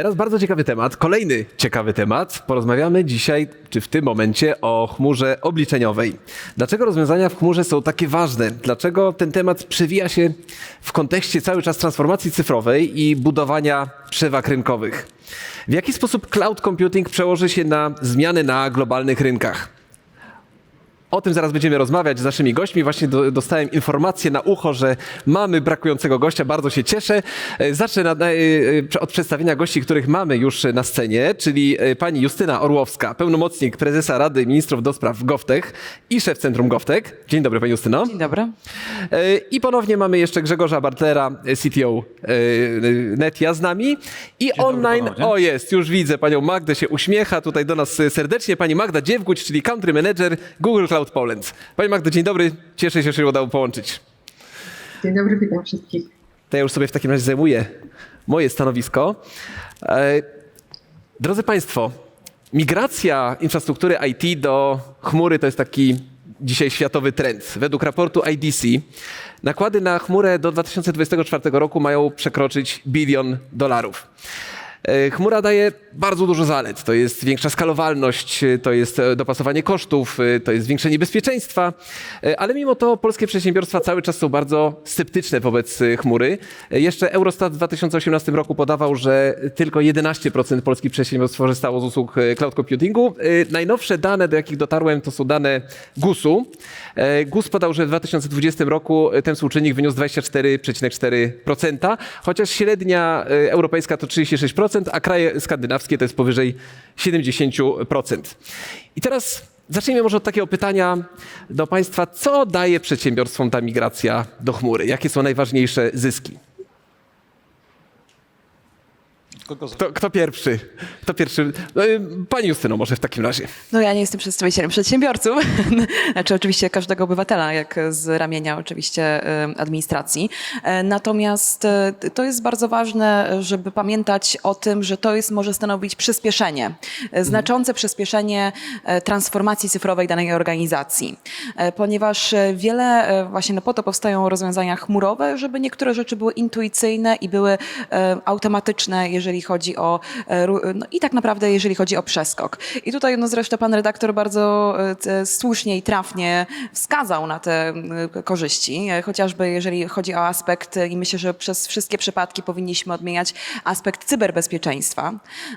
Teraz bardzo ciekawy temat, kolejny ciekawy temat. Porozmawiamy dzisiaj, czy w tym momencie, o chmurze obliczeniowej. Dlaczego rozwiązania w chmurze są takie ważne? Dlaczego ten temat przewija się w kontekście cały czas transformacji cyfrowej i budowania przewag rynkowych? W jaki sposób cloud computing przełoży się na zmiany na globalnych rynkach? O tym zaraz będziemy rozmawiać z naszymi gośćmi. Właśnie do, dostałem informację na ucho, że mamy brakującego gościa. Bardzo się cieszę. E, Zacznę na, e, e, od przedstawienia gości, których mamy już na scenie, czyli pani Justyna Orłowska, pełnomocnik prezesa Rady Ministrów do spraw GovTech i szef Centrum GovTech. Dzień dobry, pani Justyno. Dzień dobry. I ponownie mamy jeszcze Grzegorza Bartlera, CTO Netia z nami. I online, ponownie. o jest, już widzę panią Magdę się uśmiecha tutaj do nas serdecznie. Pani Magda Dziewguć, czyli Country Manager Google Cloud Poland. Pani Magdo, dzień dobry, cieszę się, że się udało połączyć. Dzień dobry, witam wszystkich. To ja już sobie w takim razie zajmuję moje stanowisko. E, Drodzy Państwo, migracja infrastruktury IT do chmury to jest taki dzisiaj światowy trend. Według raportu IDC nakłady na chmurę do 2024 roku mają przekroczyć bilion dolarów. E, Chmura daje bardzo dużo zalet. To jest większa skalowalność, e, to jest e, dopasowanie kosztów, to jest zwiększenie bezpieczeństwa, ale mimo to polskie przedsiębiorstwa cały czas są bardzo sceptyczne wobec chmury. Jeszcze Eurostat w 2018 roku podawał, że tylko 11% polskich przedsiębiorstw korzystało z usług cloud computingu. Najnowsze dane, do jakich dotarłem, to są dane GUS-u. GUS podał, że w 2020 roku ten współczynnik wyniósł 24,4%, chociaż średnia europejska to 36%, a kraje skandynawskie to jest powyżej 70%. I teraz zacznijmy może od takiego pytania do Państwa. Co daje przedsiębiorstwom ta migracja do chmury? Jakie są najważniejsze zyski? Kogo Kto, kto pierwszy? Kto pierwszy? No, y, Pani Justyno może w takim razie. No ja nie jestem przedstawicielem przedsiębiorców, znaczy oczywiście każdego obywatela, jak z ramienia oczywiście y, administracji. E, Natomiast e, to jest bardzo ważne, żeby pamiętać o tym, że to jest może stanowić przyspieszenie, e, znaczące przyspieszenie e, transformacji cyfrowej danej organizacji, ponieważ wiele właśnie no po to powstają rozwiązania chmurowe, żeby niektóre rzeczy były intuicyjne i były automatyczne, jeżeli chodzi o e, no i tak naprawdę jeżeli chodzi o przeskok. I tutaj no zresztą pan redaktor bardzo e, te- słusznie i trafnie wskazał na te korzyści, e, chociażby jeżeli chodzi o aspekt e, i myślę, że przez wszystkie przypadki powinniśmy odmieniać aspekt cyberbezpieczeństwa,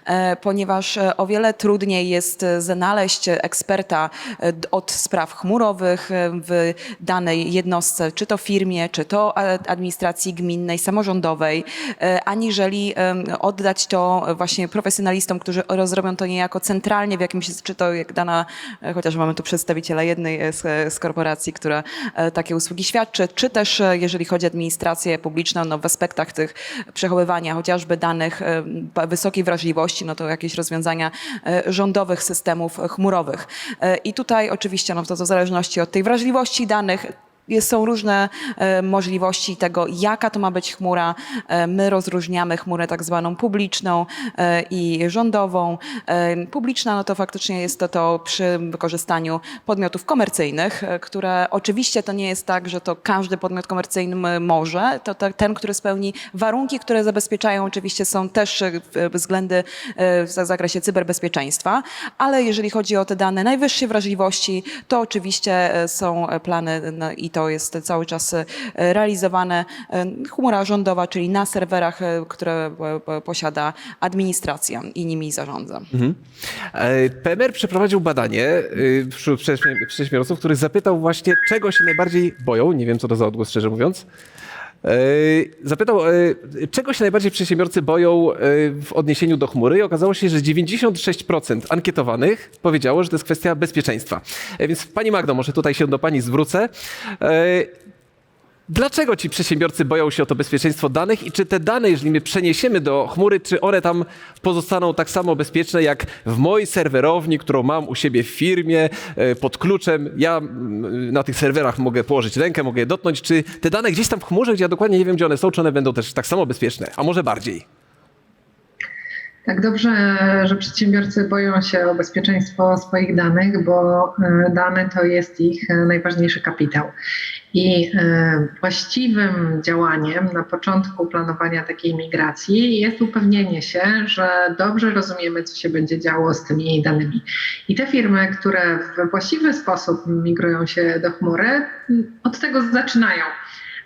e, ponieważ e, o wiele trudniej jest e, znaleźć eksperta e, od spraw chmurowych e, w danej jednostce, czy to firmie, czy to e, administracji gminnej, samorządowej, e, aniżeli em, oddać to właśnie profesjonalistom, którzy rozrobią to niejako centralnie w jakimś, czy to jak dana, e, chociaż mamy tu przedstawiciela jednej e, z, z korporacji, która e, takie usługi świadczy, czy też e, jeżeli chodzi o administrację publiczną, no w aspektach tych przechowywania chociażby danych e, wysokiej wrażliwości, no to jakieś rozwiązania e, rządowych systemów chmurowych. E, I tutaj oczywiście, no to w zależności od tej wrażliwości danych, są różne e, możliwości tego, jaka to ma być chmura. E, my rozróżniamy chmurę tak zwaną publiczną e, i rządową. Publiczna no to faktycznie jest to, to przy wykorzystaniu podmiotów komercyjnych, które oczywiście to nie jest tak, że to każdy podmiot komercyjny może. To, te- ten, który spełni warunki, które zabezpieczają oczywiście są też względy w za- zakresie cyberbezpieczeństwa, ale jeżeli chodzi o te dane najwyższej wrażliwości, to oczywiście są plany no, i to jest cały czas e, realizowane. e, Chmura rządowa, czyli na serwerach, e, które posiada administracja i nimi zarządza. E, PMR przeprowadził badanie wśród przedsiębior- przedsiębiorców, których zapytał właśnie, czego się najbardziej boją. Nie wiem, co to za odgłos, szczerze mówiąc. E, Zapytał, e, czego się najbardziej przedsiębiorcy boją e, w odniesieniu do chmury i okazało się, że 96% ankietowanych powiedziało, że to jest kwestia bezpieczeństwa. Więc Pani Magdo, może tutaj się do Pani zwrócę. Dlaczego ci przedsiębiorcy boją się o to bezpieczeństwo danych i czy te dane, jeżeli my przeniesiemy do chmury, czy one tam pozostaną tak samo bezpieczne jak w mojej serwerowni, którą mam u siebie w firmie e, pod kluczem? Ja na tych serwerach mogę położyć rękę, mogę je dotknąć. Czy te dane gdzieś tam w chmurze, gdzie ja dokładnie nie wiem, gdzie one są, czy one będą też tak samo bezpieczne, a może bardziej? Tak dobrze, że przedsiębiorcy boją się o bezpieczeństwo swoich danych, bo e, dane to jest ich e, najważniejszy kapitał. I e, właściwym działaniem na początku planowania takiej migracji jest upewnienie się, że dobrze rozumiemy, co się będzie działo z tymi danymi. I te firmy, które we właściwy sposób migrują się do chmury, od tego zaczynają.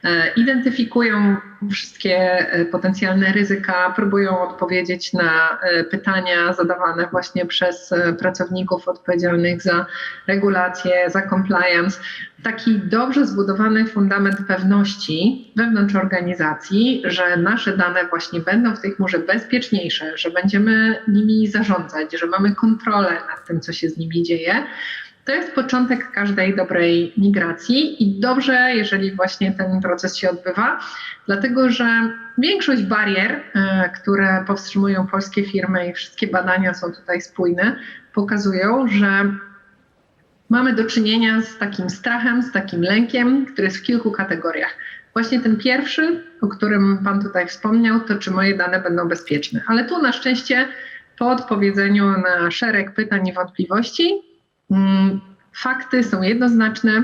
E, identyfikują wszystkie e, potencjalne ryzyka, próbują odpowiedzieć na e, pytania zadawane właśnie przez pracowników odpowiedzialnych za regulacje, za compliance. Taki dobrze zbudowany fundament pewności wewnątrz organizacji, że nasze dane właśnie będą w tej chmurze bezpieczniejsze, że będziemy nimi zarządzać, że mamy kontrolę nad tym, co się z nimi dzieje. To jest początek każdej dobrej migracji i dobrze, jeżeli właśnie ten proces się odbywa, dlatego że większość barier, e, które powstrzymują polskie firmy i wszystkie badania są tutaj spójne, pokazują, że mamy do czynienia z takim strachem, z takim lękiem, który jest w kilku kategoriach. Właśnie ten pierwszy, o którym Pan tutaj wspomniał, to czy moje dane będą bezpieczne. Ale tu na szczęście po odpowiedzeniu na szereg pytań i wątpliwości, Fakty są jednoznaczne,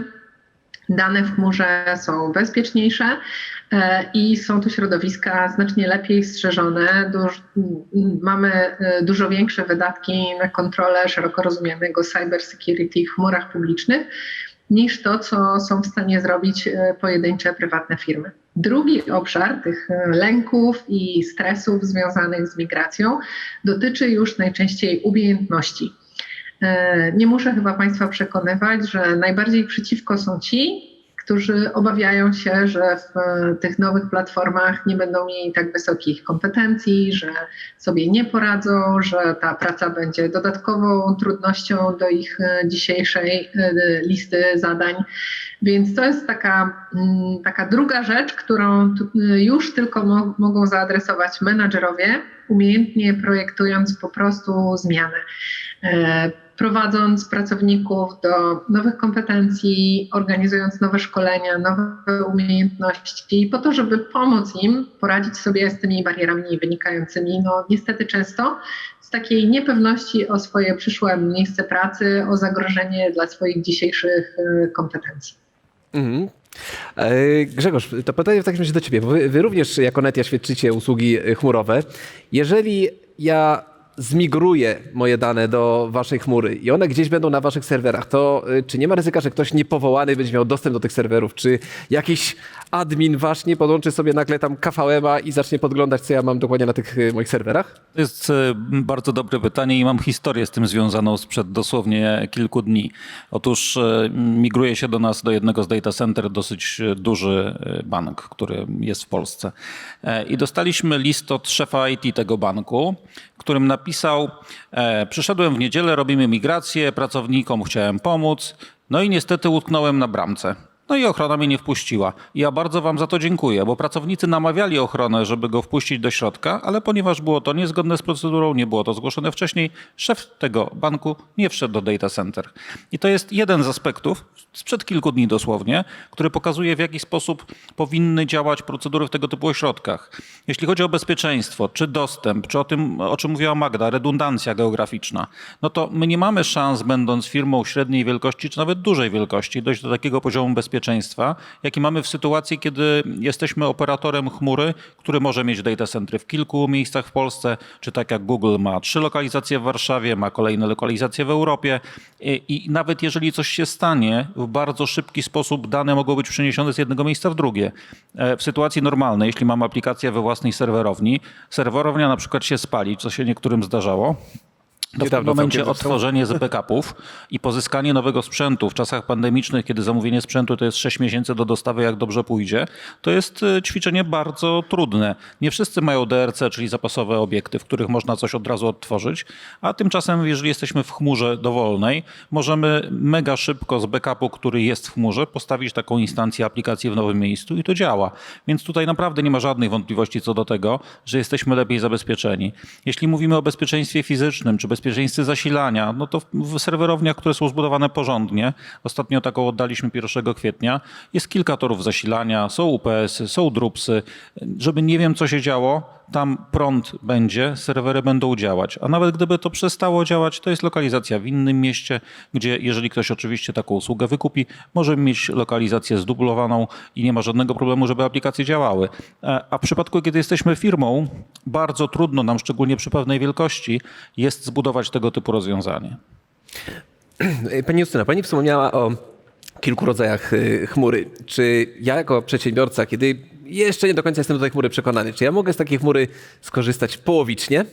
dane w chmurze są bezpieczniejsze e, i są to środowiska znacznie lepiej strzeżone. Duż, mamy e, dużo większe wydatki na kontrolę szeroko rozumianego cybersecurity w chmurach publicznych niż to, co są w stanie zrobić e, pojedyncze prywatne firmy. Drugi obszar tych lęków i stresów związanych z migracją dotyczy już najczęściej umiejętności. E, Nie muszę chyba Państwa przekonywać, że najbardziej przeciwko są ci, którzy obawiają się, że w e, tych nowych platformach nie będą mieli tak wysokich kompetencji, że sobie nie poradzą, że ta praca będzie dodatkową trudnością do ich e, dzisiejszej listy zadań. Więc to jest taka, mm, taka druga rzecz, którą już tylko mo- mogą zaadresować menadżerowie, umiejętnie projektując po prostu zmianę prowadząc pracowników do nowych kompetencji, organizując nowe szkolenia, nowe umiejętności, po to, żeby pomóc im poradzić sobie z tymi barierami wynikającymi, no niestety często z takiej niepewności o swoje przyszłe miejsce pracy, o zagrożenie dla swoich dzisiejszych e, kompetencji. Mhm. E, Grzegorz, to pytanie w takim razie do ciebie, bo wy, wy również jako Netia świadczycie usługi e, chmurowe. Jeżeli ja zmigruję moje dane do waszej chmury i one gdzieś będą na waszych serwerach, to e, czy nie ma ryzyka, że ktoś niepowołany będzie miał dostęp do tych serwerów? Czy jakiś admin wasz nie podłączy sobie nagle tam KVM-a i zacznie podglądać, co ja mam dokładnie na tych e, moich serwerach? To jest e, bardzo dobre pytanie i mam historię z tym związaną sprzed dosłownie kilku dni. Otóż migruje się do nas, do jednego z data center, dosyć duży bank, który jest w Polsce. E, I dostaliśmy list od szefa IT tego banku, którym napisał: e, Przyszedłem w niedzielę, robimy migrację, pracownikom chciałem pomóc, no i niestety utknąłem na bramce. No i ochrona mnie nie wpuściła. Ja bardzo wam za to dziękuję, bo pracownicy namawiali ochronę, żeby go wpuścić do środka, ale ponieważ było to niezgodne z procedurą, nie było to zgłoszone wcześniej, szef tego banku nie wszedł do data center. I to jest jeden z aspektów, sprzed kilku dni dosłownie, który pokazuje w jaki sposób powinny działać procedury w tego typu ośrodkach. Jeśli chodzi o bezpieczeństwo, czy dostęp, czy o tym, o czym mówiła Magda, redundancja geograficzna, no to my nie mamy szans, będąc firmą średniej wielkości, czy nawet dużej wielkości, dojść do takiego poziomu bezpieczeństwa, jaki mamy w sytuacji, kiedy jesteśmy operatorem chmury, który może mieć data centry w kilku miejscach w Polsce, czy tak jak Google ma trzy lokalizacje w Warszawie, ma kolejne lokalizacje w Europie i, i nawet jeżeli coś się stanie, w bardzo szybki sposób dane mogą być przeniesione z jednego miejsca w drugie. E, W sytuacji normalnej, jeśli mamy aplikację we własnej serwerowni, serwerownia na przykład się spali, co się niektórym zdarzało, to w tym momencie odtworzenie z backupów i pozyskanie nowego sprzętu w czasach pandemicznych, kiedy zamówienie sprzętu to jest 6 miesięcy do dostawy, jak dobrze pójdzie, to jest e, ćwiczenie bardzo trudne. Nie wszyscy mają DRC, czyli zapasowe obiekty, w których można coś od razu odtworzyć, a tymczasem, jeżeli jesteśmy w chmurze dowolnej, możemy mega szybko z backupu, który jest w chmurze, postawić taką instancję aplikacji w nowym miejscu i to działa. Więc tutaj naprawdę nie ma żadnych wątpliwości co do tego, że jesteśmy lepiej zabezpieczeni. Jeśli mówimy o bezpieczeństwie fizycznym czy bezpieczeństwie zasilania, no to w serwerowniach, które są zbudowane porządnie, ostatnio taką oddaliśmy 1 kwietnia, jest kilka torów zasilania, są UPS-y, są drupsy. Żeby nie wiem, co się działo, tam prąd będzie, serwery będą działać. A nawet gdyby to przestało działać, to jest lokalizacja w innym mieście, gdzie jeżeli ktoś oczywiście taką usługę wykupi, może mieć lokalizację zdublowaną i nie ma żadnego problemu, żeby aplikacje działały. E, A w przypadku, kiedy jesteśmy firmą, bardzo trudno nam, szczególnie przy pewnej wielkości, jest zbudować tego typu rozwiązanie. Pani Justyna, pani wspomniała o kilku rodzajach y, chmury. Czy ja jako przedsiębiorca, kiedy jeszcze nie do końca jestem do tej chmury przekonany, czy ja mogę z takiej chmury skorzystać połowicznie?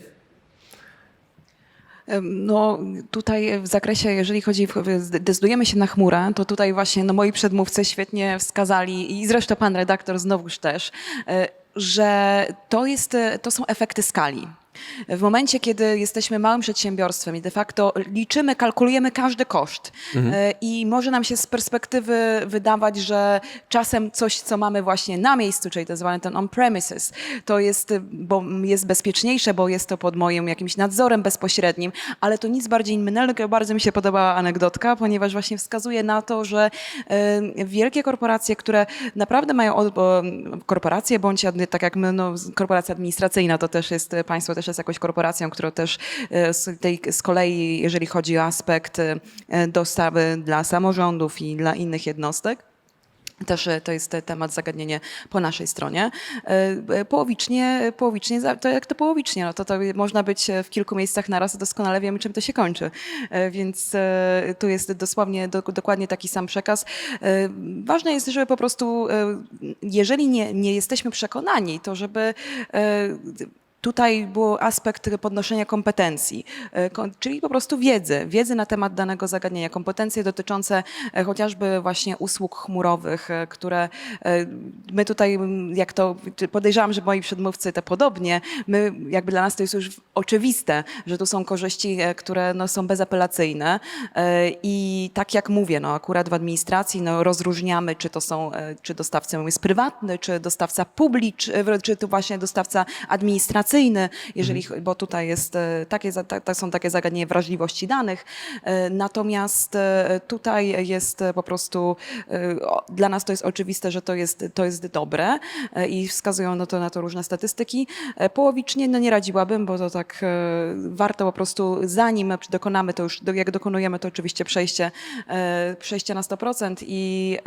No tutaj w zakresie, jeżeli chodzi, zdecydujemy się na chmurę, to tutaj właśnie no, moi przedmówcy świetnie wskazali i zresztą pan redaktor znowuż też, e, że to, jest, e, to są efekty skali. W momencie, kiedy jesteśmy małym przedsiębiorstwem i de facto liczymy, kalkulujemy każdy koszt e, i może nam się z perspektywy wydawać, że czasem coś, co mamy właśnie na miejscu, czyli to zwany ten on-premises, to jest, e, bo jest bezpieczniejsze, bo jest to pod moim jakimś nadzorem bezpośrednim, ale to nic bardziej innego. Bardzo mi się podobała anegdotka, ponieważ właśnie wskazuje na to, że e, wielkie korporacje, które naprawdę mają, korporacje bądź tak jak my, no, korporacja administracyjna, to też jest, państwo też jest jakąś korporacją, która też e, z, tej, z kolei, jeżeli chodzi o aspekt e, dostawy dla samorządów i dla innych jednostek, też e, to jest temat, zagadnienie po naszej stronie. Połowicznie, połowicznie, to jak to połowicznie, no to, to można być w kilku miejscach naraz, doskonale wiemy, czym to się kończy. Więc tu jest dosłownie, do, dokładnie taki sam przekaz. Ważne jest, żeby po prostu, jeżeli nie, nie jesteśmy przekonani, to żeby Tutaj był aspekt podnoszenia kompetencji, e, czyli po prostu wiedzy, wiedzy na temat danego zagadnienia, kompetencje dotyczące e, chociażby właśnie usług chmurowych, e, które my tutaj, jak to podejrzewam, że moi przedmówcy te podobnie, my jakby dla nas to jest już oczywiste, że tu są korzyści, które no, są bezapelacyjne i tak jak mówię, no akurat w administracji no, rozróżniamy, czy to są, czy dostawca jest prywatny, czy dostawca publiczny, czy to właśnie dostawca jeżeli, bo tutaj jest e, takie, tak, są takie zagadnienia wrażliwości danych. E, Natomiast e, tutaj jest po prostu, dla nas to jest oczywiste, że to jest, to jest dobre i wskazują na to, na to różne statystyki. Połowicznie no nie radziłabym, bo to tak warto po prostu, zanim dokonamy to już, jak dokonujemy to oczywiście przejście, przejście na 100%, i,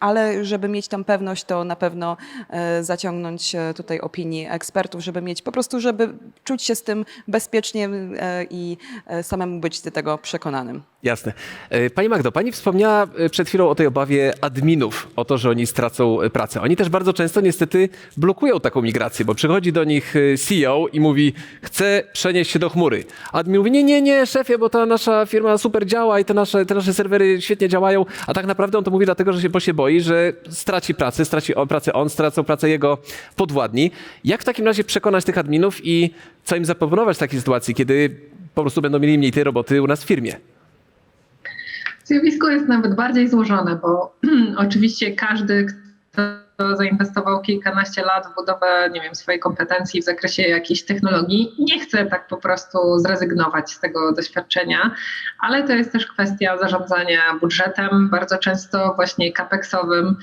ale żeby mieć tam pewność, to na pewno zaciągnąć tutaj opinii ekspertów, żeby mieć po prostu, żeby czuć się z tym bezpiecznie e, i e, samemu być do tego przekonanym. Jasne. E, Pani Magdo, pani wspomniała e, przed chwilą o tej obawie adminów, o to, że oni stracą e, pracę. Oni też bardzo często niestety blokują taką migrację, bo przychodzi do nich CEO i mówi, chcę przenieść się do chmury. Admin mówi, nie, nie, nie, szefie, bo ta nasza firma super działa i te nasze, te nasze serwery świetnie działają, a tak naprawdę on to mówi dlatego, że się, bo się boi, że straci pracę, straci pracę on, stracą pracę jego podwładni. Jak w takim razie przekonać tych adminów i co im zaproponować w takiej sytuacji, kiedy po prostu będą mieli mniej tej roboty u nas w firmie? Zjawisko jest nawet bardziej złożone, bo oczywiście każdy, kto zainwestował kilkanaście lat w budowę, nie wiem, swojej kompetencji w zakresie jakiejś technologii, nie chce tak po prostu zrezygnować z tego doświadczenia, ale to jest też kwestia zarządzania budżetem, bardzo często właśnie capexowym.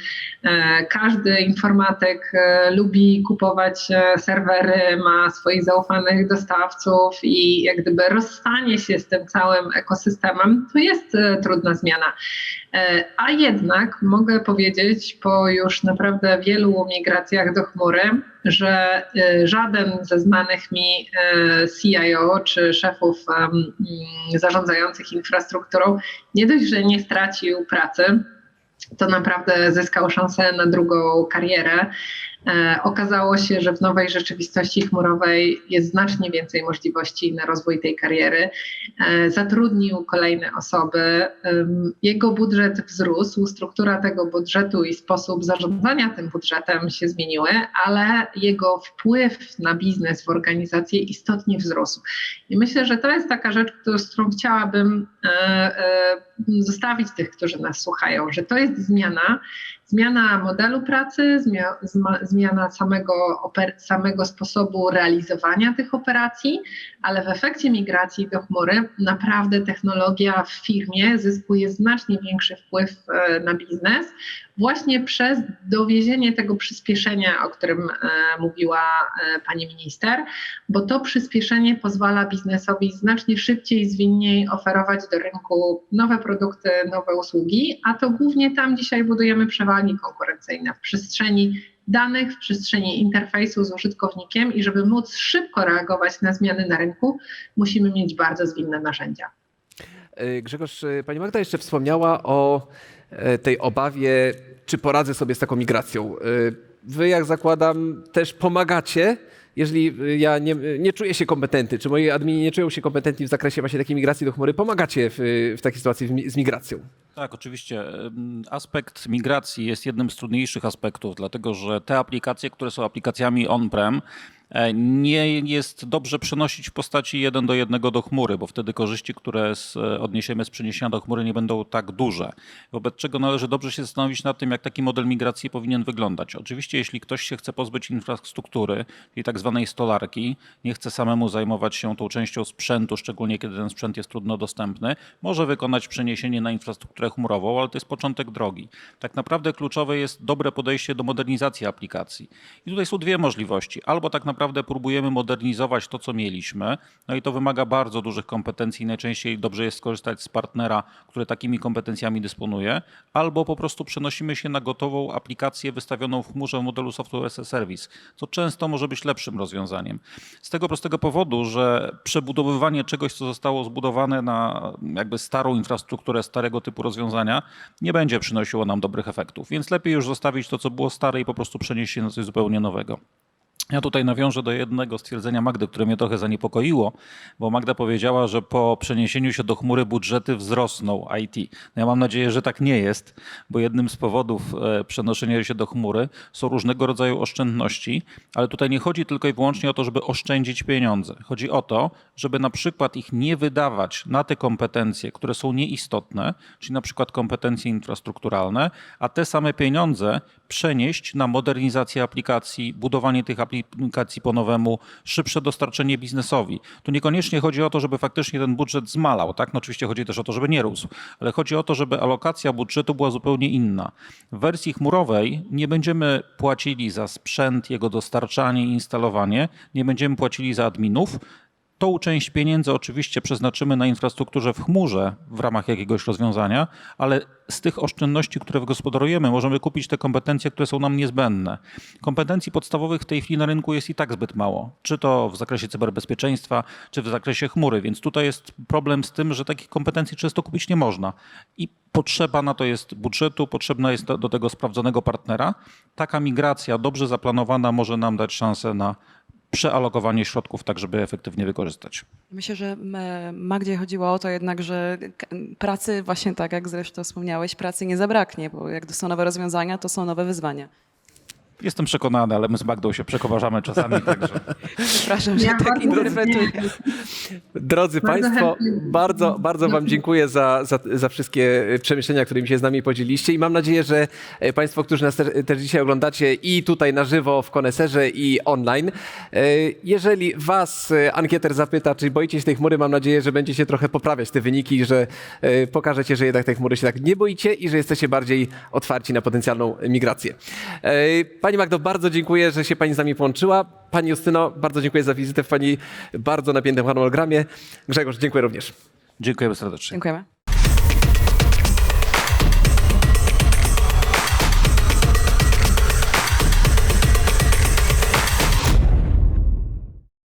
E, Każdy informatyk e, lubi kupować e, serwery, ma swoich zaufanych dostawców i jak gdyby rozstanie się z tym całym ekosystemem, to jest trudna zmiana. E, A jednak mogę powiedzieć po już naprawdę wielu migracjach do chmury, że e, żaden ze znanych mi e, CIO czy szefów mm, zarządzających infrastrukturą nie dość, że nie stracił pracy, to naprawdę zyskał szansę na drugą karierę. E, Okazało się, że w nowej rzeczywistości chmurowej jest znacznie więcej możliwości na rozwój tej kariery. E, Zatrudnił kolejne osoby, jego budżet wzrósł, struktura tego budżetu i sposób zarządzania tym budżetem się zmieniły, ale jego wpływ na biznes w organizację istotnie wzrósł. I myślę, że to jest taka rzecz, z którą chciałabym e, zostawić tych, którzy nas słuchają, że to jest zmiana, zmiana modelu pracy, zmiana samego, samego sposobu realizowania tych operacji, ale w efekcie migracji do chmury naprawdę technologia w firmie zyskuje znacznie większy wpływ e, na biznes właśnie przez dowiezienie tego przyspieszenia, o którym e, mówiła e, pani minister, bo to przyspieszenie pozwala biznesowi znacznie szybciej i zwinniej oferować do rynku nowe produkty, nowe usługi, a to głównie tam dzisiaj budujemy przewagi konkurencyjne w przestrzeni danych, w przestrzeni interfejsu z użytkownikiem i żeby móc szybko reagować na zmiany na rynku, musimy mieć bardzo zwinne narzędzia. E, Grzegorz, e, pani Magda jeszcze wspomniała o e, tej obawie, czy poradzę sobie z taką migracją. Wy, jak zakładam, też pomagacie, jeżeli e, ja nie, nie czuję się kompetentny, czy moi admini nie czują się kompetentni w zakresie właśnie takiej migracji do chmury, pomagacie w, w takiej sytuacji z migracją. Tak, oczywiście. Aspekt migracji jest jednym z trudniejszych aspektów, dlatego że te aplikacje, które są aplikacjami on-prem, nie jest dobrze przenosić w postaci jeden do jednego do chmury, bo wtedy korzyści, które e, odniesiemy z przeniesienia do chmury nie będą tak duże. Wobec czego należy dobrze się zastanowić nad tym, jak taki model migracji powinien wyglądać. Oczywiście, jeśli ktoś się chce pozbyć infrastruktury, czyli tak zwanej stolarki, nie chce samemu zajmować się tą częścią sprzętu, szczególnie kiedy ten sprzęt jest trudno dostępny, może wykonać przeniesienie na infrastrukturę chmurową, ale to jest początek drogi. Tak naprawdę kluczowe jest dobre podejście do modernizacji aplikacji. I tutaj są dwie możliwości. Albo tak naprawdę próbujemy modernizować to, co mieliśmy, no i to wymaga bardzo dużych kompetencji. Najczęściej dobrze jest skorzystać z partnera, który takimi kompetencjami dysponuje, albo po prostu przenosimy się na gotową aplikację wystawioną w chmurze w modelu Software as a Service, co często może być lepszym rozwiązaniem. Z tego prostego powodu, że przebudowywanie czegoś, co zostało zbudowane na jakby starą infrastrukturę, starego typu rozwiązania, nie będzie przynosiło nam dobrych efektów. Więc lepiej już zostawić to, co było stare i po prostu przenieść się na coś zupełnie nowego. Ja tutaj nawiążę do jednego stwierdzenia Magdy, które mnie trochę zaniepokoiło, bo Magda powiedziała, że po przeniesieniu się do chmury budżety wzrosną IT. No ja mam nadzieję, że tak nie jest, bo jednym z powodów e, przenoszenia się do chmury są różnego rodzaju oszczędności, ale tutaj nie chodzi tylko i wyłącznie o to, żeby oszczędzić pieniądze. Chodzi o to, żeby na przykład ich nie wydawać na te kompetencje, które są nieistotne, czyli na przykład kompetencje infrastrukturalne, a te same pieniądze przenieść na modernizację aplikacji, budowanie tych aplikacji po nowemu, szybsze dostarczenie biznesowi. Tu niekoniecznie chodzi o to, żeby faktycznie ten budżet zmalał, tak? No oczywiście chodzi też o to, żeby nie rósł, ale chodzi o to, żeby alokacja budżetu była zupełnie inna. W wersji chmurowej nie będziemy płacili za sprzęt, jego dostarczanie instalowanie, nie będziemy płacili za adminów, Tą część pieniędzy oczywiście przeznaczymy na infrastrukturze w chmurze w ramach jakiegoś rozwiązania, ale z tych oszczędności, które wygospodarujemy, możemy kupić te kompetencje, które są nam niezbędne. Kompetencji podstawowych w tej chwili na rynku jest i tak zbyt mało. Czy to w zakresie cyberbezpieczeństwa, czy w zakresie chmury, więc tutaj jest problem z tym, że takich kompetencji często kupić nie można. I potrzeba na to jest budżetu, potrzebna jest do, do tego sprawdzonego partnera. Taka migracja dobrze zaplanowana może nam dać szansę na przealokowanie środków tak, żeby efektywnie wykorzystać. Myślę, że Magdzie chodziło o to jednak, że pracy, właśnie tak jak zresztą wspomniałeś, pracy nie zabraknie, bo jak to są nowe rozwiązania, to są nowe wyzwania. Jestem przekonany, ale my z Magdą się przekowarzamy czasami, także... Przepraszam, że Ja tak interpretuję. Drodzy Bardzo Państwo, chętnie. bardzo, bardzo Wam dziękuję za, za, za wszystkie przemyślenia, którymi się z nami podzieliście i mam nadzieję, że e, Państwo, którzy nas te, też dzisiaj oglądacie i tutaj na żywo w Koneserze i online, e, jeżeli Was e, ankieter zapyta, czy boicie się tej chmury, mam nadzieję, że będziecie trochę poprawiać te wyniki i że e, pokażecie, że jednak tej chmury się tak nie boicie i że jesteście bardziej otwarci na potencjalną migrację. E, Pani Magdo, bardzo dziękuję, że się Pani z nami połączyła. Pani Justyno, bardzo dziękuję za wizytę w Pani bardzo napiętym harmonogramie. Grzegorz, dziękuję również. Dziękujemy serdecznie. Dziękujemy.